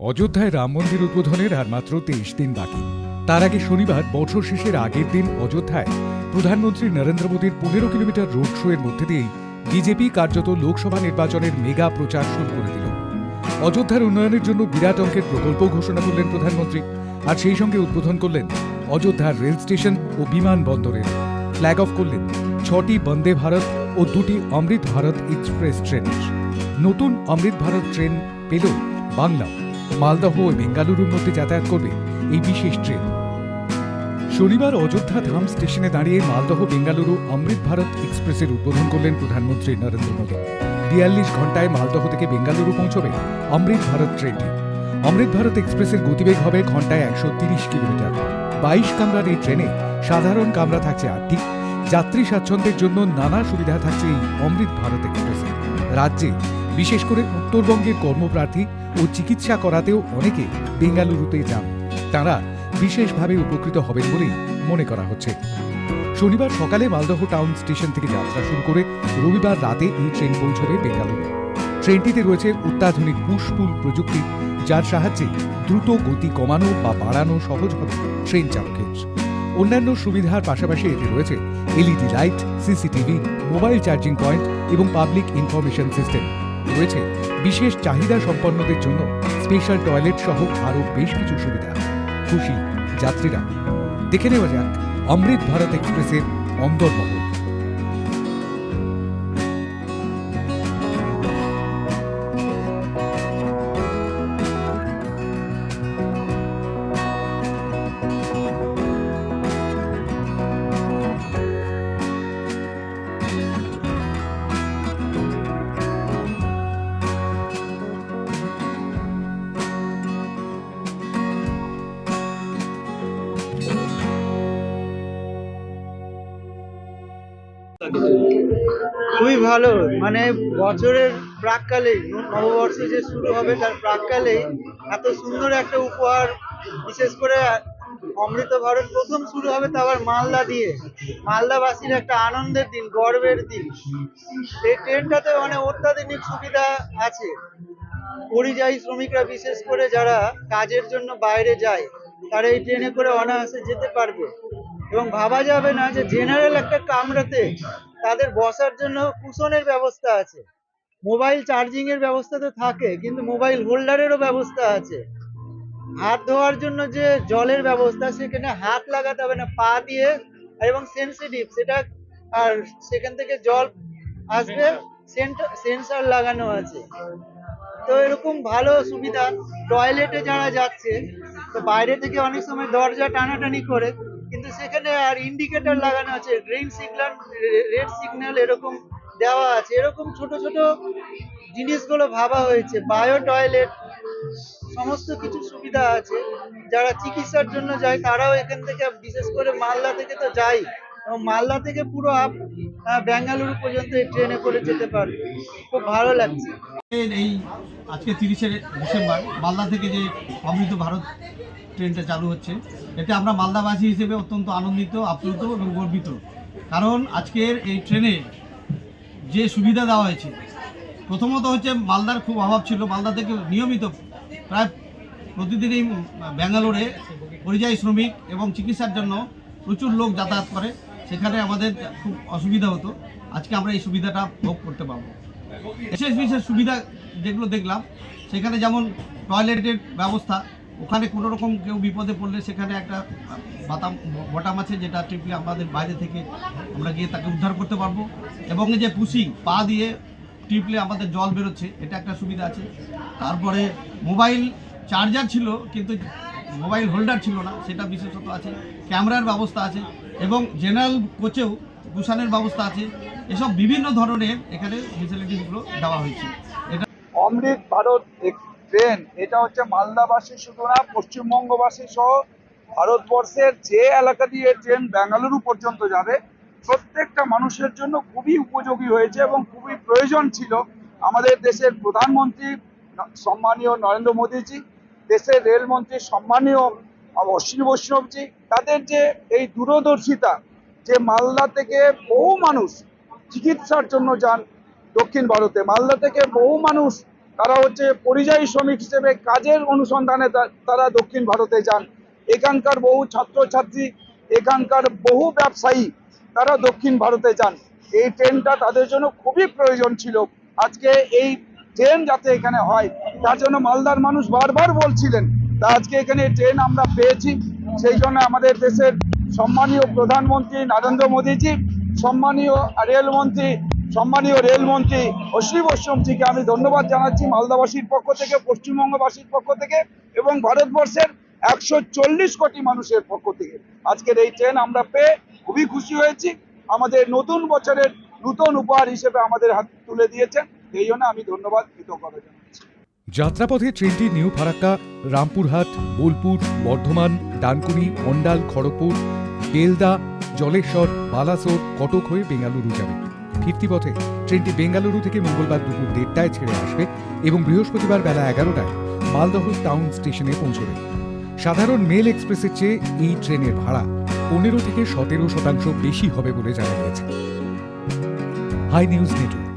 অযোধ্যায় রাম মন্দির উদ্বোধনের আর মাত্র তেইশ দিন বাকি। তার আগে শনিবার বছর শেষের আগের দিন অযোধ্যায় প্রধানমন্ত্রী নরেন্দ্র মোদীর পনেরো কিলোমিটার রোড শো এর মধ্যে দিয়েই বিজেপি কার্যত লোকসভা নির্বাচনের মেগা প্রচার শুরু করে দিল। অযোধ্যার উন্নয়নের জন্য বিরাট অঙ্কের প্রকল্প ঘোষণা করলেন প্রধানমন্ত্রী আর সেই সঙ্গে উদ্বোধন করলেন অযোধ্যার রেল স্টেশন ও বিমানবন্দরের ফ্ল্যাগ অফ করলেন ছটি বন্দে ভারত ও দুটি অমৃত ভারত এক্সপ্রেস ট্রেনের। নতুন অমৃত ভারত ট্রেন পেল বাংলাও। মালদহ ও বেঙ্গালুরুর মধ্যে যাতায়াত করবে এই বিশেষ ট্রেন। শনিবার অযোধ্যা ধাম স্টেশনে দাঁড়িয়ে মালদহ, বেঙ্গালুরু অমৃত ভারত এক্সপ্রেসের উদ্বোধন করলেন প্রধানমন্ত্রী নরেন্দ্র মোদী। বিয়াল্লিশ ঘন্টায় মালদহ থেকে বেঙ্গালুরু পৌঁছবে অমৃত ভারত ট্রেনটি। অমৃত ভারত এক্সপ্রেসের গতিবেগ হবে ঘন্টায় একশো তিরিশ কিলোমিটার। বাইশ কামরার এই ট্রেনে সাধারণ কামরা থাকছে আটটি। যাত্রী স্বাচ্ছন্দ্যের জন্য নানা সুবিধা থাকছে এই অমৃত ভারত এক্সপ্রেসে। রাজ্যে, বিশেষ করে উত্তরবঙ্গের কর্মপ্রার্থী ও চিকিৎসা করাতেও অনেকে বেঙ্গালুরুতে যান। তারা বিশেষভাবে উপকৃত হবেন বলেই মনে করা হচ্ছে। শনিবার সকালে মালদহ টাউন স্টেশন থেকে যাত্রা শুরু করে রবিবার রাতে এই ট্রেন পৌঁছবে বেঙ্গালুরু। ট্রেনটিতে রয়েছে অত্যাধুনিক পুশপুল প্রযুক্তি, যার সাহায্যে দ্রুত গতি কমানো বা বাড়ানো সহজ হবে ট্রেন চালকের। অন্যান্য সুবিধার পাশাপাশি এতে রয়েছে LED light, CCTV, mobile charging point এবং পাবলিক ইনফরমেশন সিস্টেম। রয়েছে। বিশেষ চাহিদা সম্পন্নদের জন্য স্পেশাল টয়লেট সহ আরও বেশ কিছু সুবিধা। খুশি যাত্রীরা। দেখে নেওয়া যাক, অমৃত ভারত এক্সপ্রেসের অন্দরমহল খুবই ভালো। মানে বছরের প্রাককালেই নববর্ষ যে শুরু হবে তার প্রাককালেই এত সুন্দর একটা উপহার, বিশেষ করে অমৃত ভারত প্রথম শুরু হবে তা আবার মালদা দিয়ে। মালদাবাসীর একটা আনন্দের দিন, গর্বের দিন। এই ট্রেনটাতে মানে অত্যাধুনিক সুবিধা আছে। পরিযায়ী শ্রমিকরা, বিশেষ করে যারা কাজের জন্য বাইরে যায়, তারা এই ট্রেনে করে অনায়াসে যেতে পারবে। এবং ভাবা যাবে না যে জেনারেল একটা কামরাতে তাদের বসার জন্য কুশনের ব্যবস্থা আছে। মোবাইল চার্জিং এর ব্যবস্থা তো থাকে, কিন্তু মোবাইল হোল্ডারেরও ব্যবস্থা আছে। হাত ধোয়ার জন্য যে জলের ব্যবস্থা, সেখানে হাত লাগাতে হবে না, পা দিয়ে এবং সেন্সিটিভ সেটা আর সেখান থেকে জল আসবে সেন্সার লাগানো আছে। তো এরকম ভালো সুবিধা। টয়লেটে যারা যাচ্ছে, তো বাইরে থেকে অনেক সময় দরজা টানাটানি করে কিন্তু সেখানে আর ইন্ডিকেটর লাগানো আছে। গ্রিন সিগন্যাল রেড সিগন্যাল এরকম দেওয়া আছে। এরকম ছোট ছোট জিনিসগুলো ভাবা হয়েছে। বায়ো টয়লেট সমস্ত কিছু সুবিধা আছে। যারা চিকিৎসার জন্য যায়, তারাও এখান থেকে, বিশেষ করে মালদা থেকে তো যায়। এবং মালদা থেকে পুরো আপ বেঙ্গালুরু পর্যন্ত এই ট্রেনে করে যেতে পারবে। খুব ভালো লাগছে। এই আজকে তিরিশে ডিসেম্বর, মালদা থেকে যে অমৃত ভারত ট্রেনটা চালু হচ্ছে। এতে আমরা মালদাবাসী হিসেবে অত্যন্ত আনন্দিত, আপ্লুত এবং গর্বিত। কারণ আজকের এই ট্রেনে যে সুবিধা দেওয়া হয়েছে, প্রথমত হচ্ছে মালদার খুব অভাব ছিল। মালদা থেকে নিয়মিত প্রায় প্রতিদিনই ব্যাঙ্গালোরে পরিযায়ী শ্রমিক এবং চিকিৎসার জন্য প্রচুর লোক যাতায়াত করে। সেখানে আমাদের খুব অসুবিধা হতো। আজকে আমরা এই সুবিধাটা ভোগ করতে পারব। বিশেষ বিশেষ সুবিধা যেগুলো দেখলাম, সেখানে যেমন টয়লেটের ব্যবস্থা ওখানে কোনো রকম কেউ বিপদে পড়লে সেখানে একটা বাতাম, বটাম আছে যেটা টিপলে আমাদের বাইরে থেকে আমরা গিয়ে তাকে উদ্ধার করতে পারব। এবং যে পুশিং, পা দিয়ে টিপলে আমাদের জল বেরোচ্ছে, এটা একটা সুবিধা আছে। তারপরে মোবাইল চার্জার ছিল, কিন্তু মোবাইল হোল্ডার ছিল না, সেটা বিশেষত আছে। ক্যামেরার ব্যবস্থা আছে এবং জেনারেল কোচেও কুশানের ব্যবস্থা আছে। এসব বিভিন্ন ধরনের এখানে ফেসিলিটিসগুলো দেওয়া হয়েছে। এটা অমৃত ভারত ট্রেন এটা হচ্ছে মালদাবাসী শুধু না পশ্চিমবঙ্গবাসী সহ ভারতবর্ষের যে এলাকা দিয়ে ট্রেন বেঙ্গালুরু পর্যন্ত যাবে, প্রত্যেকটা মানুষের জন্য খুবই উপযোগী হয়েছে এবং খুবই প্রয়োজন ছিল আমাদের দেশের প্রধানমন্ত্রী সম্মানীয় নরেন্দ্র মোদীজি, দেশের রেলমন্ত্রী সম্মানীয় অশ্বিনী বৈষ্ণবজি, তাদের যে এই দূরদর্শিতা, যে মালদা থেকে বহু মানুষ চিকিৎসার জন্য যান দক্ষিণ ভারতে, মালদা থেকে বহু মানুষ তারা হচ্ছে পরিযায়ী শ্রমিক হিসেবে কাজের অনুসন্ধানে তারা দক্ষিণ ভারতে যান। এখানকার বহু ছাত্রছাত্রী, এখানকার বহু ব্যবসায়ী, তারা দক্ষিণ ভারতে যান। এই ট্রেনটা তাদের জন্য খুবই প্রয়োজন ছিল। আজকে এই ট্রেন যাতে এখানে হয়, তার জন্য মালদার মানুষ বারবার বলছিলেন, তা আজকে এখানে ট্রেন আমরা পেয়েছি। সেই জন্য আমাদের দেশের সম্মানীয় প্রধানমন্ত্রী নরেন্দ্র মোদীজি, সম্মানীয় রেলমন্ত্রী সম্মানীয় রেলমন্ত্রী অশ্বিনী বৈষ্ণবজিকে আমি ধন্যবাদ জানাচ্ছি মালদাবাসীর পক্ষ থেকে, পশ্চিমবঙ্গবাসীর পক্ষ থেকে এবং ভারতবর্ষের একশো চল্লিশ কোটি মানুষের পক্ষ থেকে। আজকের এই ট্রেন আমরা পেয়ে খুবই খুশি হয়েছি। আমাদের নতুন বছরের নতুন উপহার হিসেবে আমাদের হাত তুলে দিয়েছেন। এই জন্য আমি ধন্যবাদ, কৃতজ্ঞতা জানাচ্ছি। যাত্রাপথে ট্রেনটি নিউ ফারাক্কা, রামপুরহাট, বোলপুর, বর্ধমান, ডানকুনি অন্ডাল খড়গপুর বেলদা জলেশ্বর, বালাসোর, কটক হয়ে বেঙ্গালুরু যাবে। ফিরতি পথে ট্রেনটি বেঙ্গালুরু থেকে মঙ্গলবার দুপুর দেড়টায় ছেড়ে আসবে এবং বৃহস্পতিবার বেলা এগারোটায় মালদহ টাউন স্টেশনে পৌঁছবে। সাধারণ মেল এক্সপ্রেসের চেয়ে এই ট্রেনের ভাড়া পনেরো থেকে সতেরো শতাংশ বেশি হবে বলে জানা গেছে হাই নিউজ নেটওয়ার্ক।